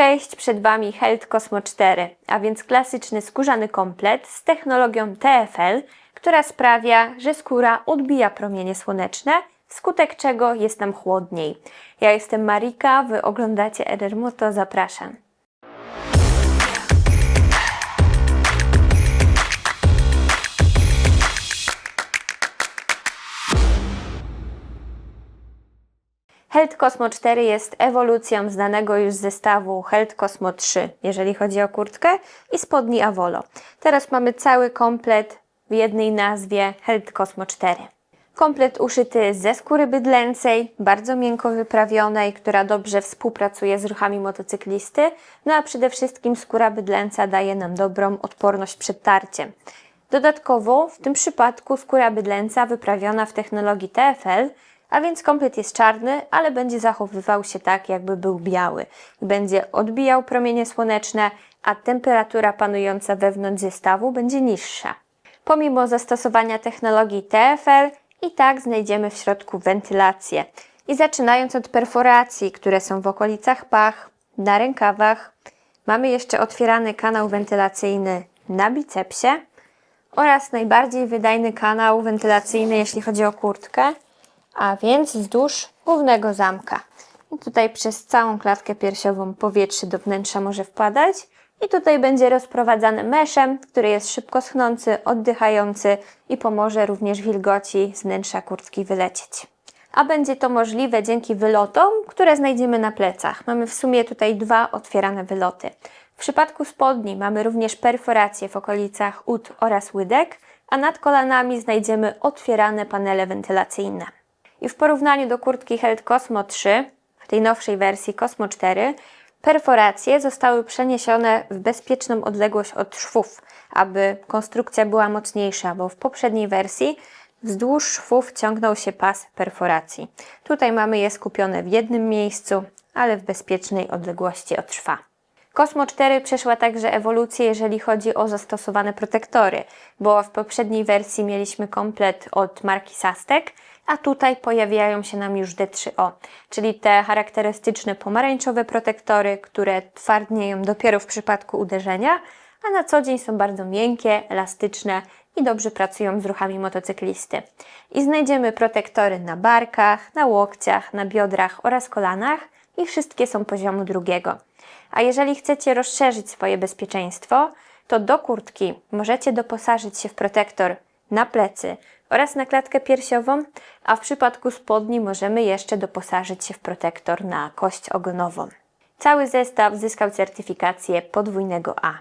Cześć, przed Wami Health Cosmo 4, a więc klasyczny skórzany komplet z technologią TFL, która sprawia, że skóra odbija promienie słoneczne, wskutek czego jest nam chłodniej. Ja jestem Marika, Wy oglądacie Edermoto, zapraszam. Health Cosmo 4 jest ewolucją znanego już zestawu Health Cosmo 3, jeżeli chodzi o kurtkę i spodni Avolo. Teraz mamy cały komplet w jednej nazwie Health Cosmo 4. Komplet uszyty ze skóry bydlęcej, bardzo miękko wyprawionej, która dobrze współpracuje z ruchami motocyklisty, no a przede wszystkim skóra bydlęca daje nam dobrą odporność przed tarciem. Dodatkowo w tym przypadku skóra bydlęca wyprawiona w technologii TFL, a więc komplet jest czarny, ale będzie zachowywał się tak, jakby był biały. Będzie odbijał promienie słoneczne, a temperatura panująca wewnątrz zestawu będzie niższa. Pomimo zastosowania technologii TFL, i tak znajdziemy w środku wentylację. I zaczynając od perforacji, które są w okolicach pach, na rękawach, mamy jeszcze otwierany kanał wentylacyjny na bicepsie oraz najbardziej wydajny kanał wentylacyjny, jeśli chodzi o kurtkę, a więc wzdłuż głównego zamka. I tutaj przez całą klatkę piersiową powietrze do wnętrza może wpadać. I tutaj będzie rozprowadzany meszem, który jest szybko schnący, oddychający i pomoże również wilgoci z wnętrza kurtki wylecieć. A będzie to możliwe dzięki wylotom, które znajdziemy na plecach. Mamy w sumie tutaj dwa otwierane wyloty. W przypadku spodni mamy również perforacje w okolicach ud oraz łydek, a nad kolanami znajdziemy otwierane panele wentylacyjne. I w porównaniu do kurtki Held Cosmo 3, w tej nowszej wersji Cosmo 4, perforacje zostały przeniesione w bezpieczną odległość od szwów, aby konstrukcja była mocniejsza, bo w poprzedniej wersji wzdłuż szwów ciągnął się pas perforacji. Tutaj mamy je skupione w jednym miejscu, ale w bezpiecznej odległości od szwa. Cosmo 4 przeszła także ewolucję, jeżeli chodzi o zastosowane protektory, bo w poprzedniej wersji mieliśmy komplet od marki Sastek, a tutaj pojawiają się nam już D3O, czyli te charakterystyczne pomarańczowe protektory, które twardnieją dopiero w przypadku uderzenia, a na co dzień są bardzo miękkie, elastyczne i dobrze pracują z ruchami motocyklisty. I znajdziemy protektory na barkach, na łokciach, na biodrach oraz kolanach i wszystkie są poziomu drugiego. A jeżeli chcecie rozszerzyć swoje bezpieczeństwo, to do kurtki możecie doposażyć się w protektor na plecy oraz na klatkę piersiową, a w przypadku spodni możemy jeszcze doposażyć się w protektor na kość ogonową. Cały zestaw zyskał certyfikację podwójnego A.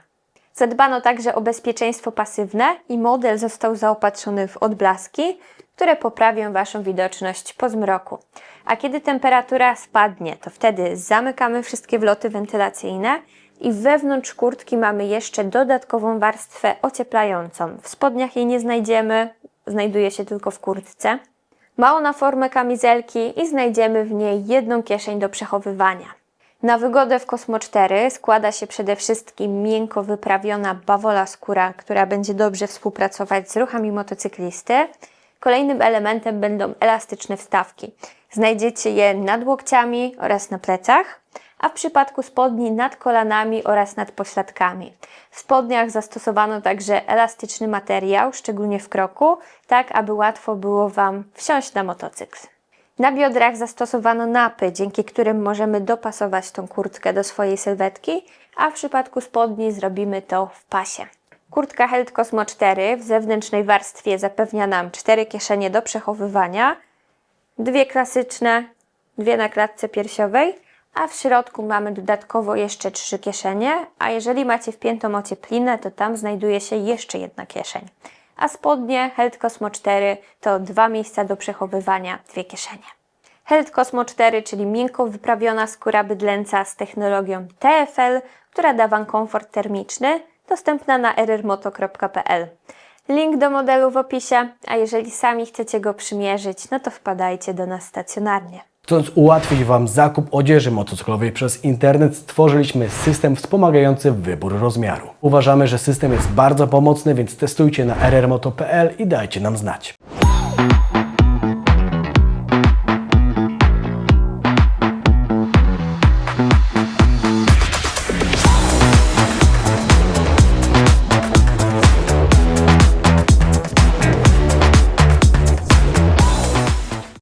Zadbano także o bezpieczeństwo pasywne i model został zaopatrzony w odblaski, które poprawią Waszą widoczność po zmroku. A kiedy temperatura spadnie, to wtedy zamykamy wszystkie wloty wentylacyjne i wewnątrz kurtki mamy jeszcze dodatkową warstwę ocieplającą. W spodniach jej nie znajdziemy, znajduje się tylko w kurtce. Ma ona formę kamizelki i znajdziemy w niej jedną kieszeń do przechowywania. Na wygodę w Cosmo 4 składa się przede wszystkim miękko wyprawiona bawola skóra, która będzie dobrze współpracować z ruchami motocyklisty. Kolejnym elementem będą elastyczne wstawki. Znajdziecie je nad łokciami oraz na plecach, a w przypadku spodni nad kolanami oraz nad pośladkami. W spodniach zastosowano także elastyczny materiał, szczególnie w kroku, tak aby łatwo było Wam wsiąść na motocykl. Na biodrach zastosowano napy, dzięki którym możemy dopasować tą kurtkę do swojej sylwetki, a w przypadku spodni zrobimy to w pasie. Kurtka Held Cosmo 4 w zewnętrznej warstwie zapewnia nam cztery kieszenie do przechowywania, dwie klasyczne, dwie na klatce piersiowej, a w środku mamy dodatkowo jeszcze trzy kieszenie, a jeżeli macie wpiętą ocieplinę, to tam znajduje się jeszcze jedna kieszeń. A spodnie Held Cosmo 4 to dwa miejsca do przechowywania, dwie kieszenie. Held Cosmo 4, czyli miękko wyprawiona skóra bydlęca z technologią TFL, która da Wam komfort termiczny, dostępna na rrmoto.pl. Link do modelu w opisie, a jeżeli sami chcecie go przymierzyć, no to wpadajcie do nas stacjonarnie. Chcąc ułatwić Wam zakup odzieży motocyklowej przez internet, stworzyliśmy system wspomagający wybór rozmiaru. Uważamy, że system jest bardzo pomocny, więc testujcie na rrmoto.pl i dajcie nam znać.